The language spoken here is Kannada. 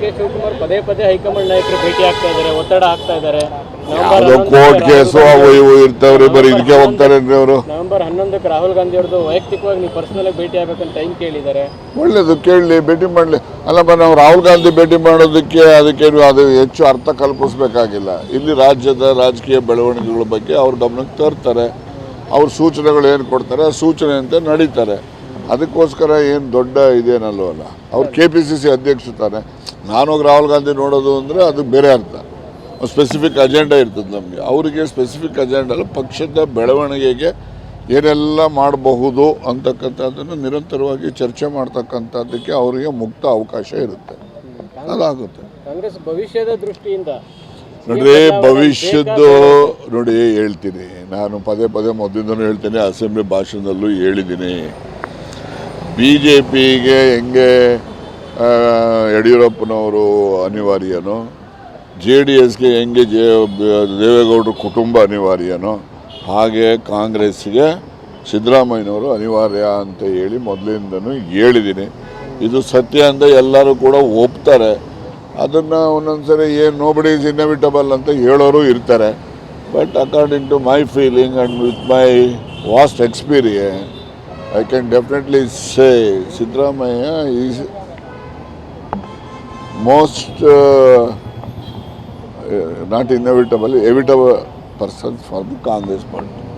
ಡಿ ಕೆ ಶಿವಕುಮಾರ್ ಪದೇ ಪದೇ ಹೈಕಮಾಂಡ್ ನಾಯಕರು ಭೇಟಿ ಆಗ್ತಾ ಇದ್ದಾರೆ ಒತ್ತಡ ಆಗ್ತಾ ಇದ್ದಾರೆ. ಕೋರ್ಟ್ ಕೇಸು ಅವು ಇವು ಇರ್ತಾವ್ರಿ ಬರೀ ಇದಕ್ಕೆ ಅಂದ್ರೆ ಅವರು. ನವೆಂಬರ್ ಹನ್ನೊಂದಕ್ಕೆ ರಾಹುಲ್ ಗಾಂಧಿ ಅವ್ರದ್ದು ವೈಯಕ್ತಿಕವಾಗಿ ನೀವು ಪರ್ಸನಲ್ ಭೇಟಿ ಆಗ್ಬೇಕಂತ ಟೈಮ್ ಕೇಳಿದ್ದಾರೆ. ಒಳ್ಳೇದು ಕೇಳಲಿ ಭೇಟಿ ಮಾಡಲಿ. ಅಲ್ಲಪ್ಪ ನಾವು ರಾಹುಲ್ ಗಾಂಧಿ ಭೇಟಿ ಮಾಡೋದಕ್ಕೆ ಅದಕ್ಕೆ ಅದು ಹೆಚ್ಚು ಅರ್ಥ ಕಲ್ಪಿಸ್ಬೇಕಾಗಿಲ್ಲ. ಇಲ್ಲಿ ರಾಜ್ಯದ ರಾಜಕೀಯ ಬೆಳವಣಿಗೆಗಳ ಬಗ್ಗೆ ಅವ್ರ ಗಮನಕ್ಕೆ ತರ್ತಾರೆ. ಅವ್ರ ಸೂಚನೆಗಳು ಏನು ಕೊಡ್ತಾರೆ ಆ ಸೂಚನೆಯಂತೆ ನಡೀತಾರೆ. ಅದಕ್ಕೋಸ್ಕರ ಏನು ದೊಡ್ಡ ಇದೇನಲ್ವಲ್ಲ ಅವ್ರು ಕೆ ಪಿ ಸಿ ಸಿ ಅಧ್ಯಕ್ಷ ತಾನೆ. ರಾಹುಲ್ ಗಾಂಧಿ ನೋಡೋದು ಅಂದರೆ ಅದು ಬೇರೆ ಅರ್ಥ. ಸ್ಪೆಸಿಫಿಕ್ ಅಜೆಂಡಾ ಇರ್ತದೆ ನಮಗೆ. ಅವರಿಗೆ ಸ್ಪೆಸಿಫಿಕ್ ಅಜೆಂಡಾ ಅಲ್ಲ ಪಕ್ಷದ ಬೆಳವಣಿಗೆಗೆ ಏನೆಲ್ಲ ಮಾಡಬಹುದು ಅಂತಕ್ಕಂಥದ್ದನ್ನು ನಿರಂತರವಾಗಿ ಚರ್ಚೆ ಮಾಡ್ತಕ್ಕಂಥದ್ದಕ್ಕೆ ಅವರಿಗೆ ಮುಕ್ತ ಅವಕಾಶ ಇರುತ್ತೆ. ಅದಾಗುತ್ತೆ. ಕಾಂಗ್ರೆಸ್ ಭವಿಷ್ಯದ ದೃಷ್ಟಿಯಿಂದ ನೋಡ್ರಿ ಭವಿಷ್ಯದ್ದು ನೋಡಿ ಹೇಳ್ತೀನಿ. ನಾನು ಪದೇ ಪದೇ ಮೊದಲಿಂದನೂ ಹೇಳ್ತೀನಿ ಅಸೆಂಬ್ಲಿ ಭಾಷಣದಲ್ಲೂ ಹೇಳಿದ್ದೀನಿ. ಬಿ ಜೆ ಪಿಗೆ ಹೆಂಗೆ ಯಡಿಯೂರಪ್ಪನವರು ಅನಿವಾರ್ಯನೋ, ಜೆ ಡಿ ಎಸ್ಗೆ ಹೆಂಗೆ ಜೆ, ದೇವೇಗೌಡರ ಕುಟುಂಬ ಅನಿವಾರ್ಯನೋ, ಹಾಗೆ ಕಾಂಗ್ರೆಸ್ಗೆ ಸಿದ್ದರಾಮಯ್ಯನವರು ಅನಿವಾರ್ಯ ಅಂತ ಹೇಳಿ ಮೊದಲಿಂದನೂ ಹೇಳಿದ್ದೀನಿ. ಇದು ಸತ್ಯ ಅಂತ ಎಲ್ಲರೂ ಕೂಡ ಒಪ್ತಾರೆ. ಅದನ್ನು ಒಂದೊಂದ್ಸರಿ ಏನು ನೋಬಡಿ ಇಸ್ ಇನ್ಎವಿಟಬಲ್ ಅಂತ ಹೇಳೋರು ಇರ್ತಾರೆ. But according to my feeling and with my vast experience I can definitely say Sidramaya is most uh, uh not inevitable, evitable person for the Congress party.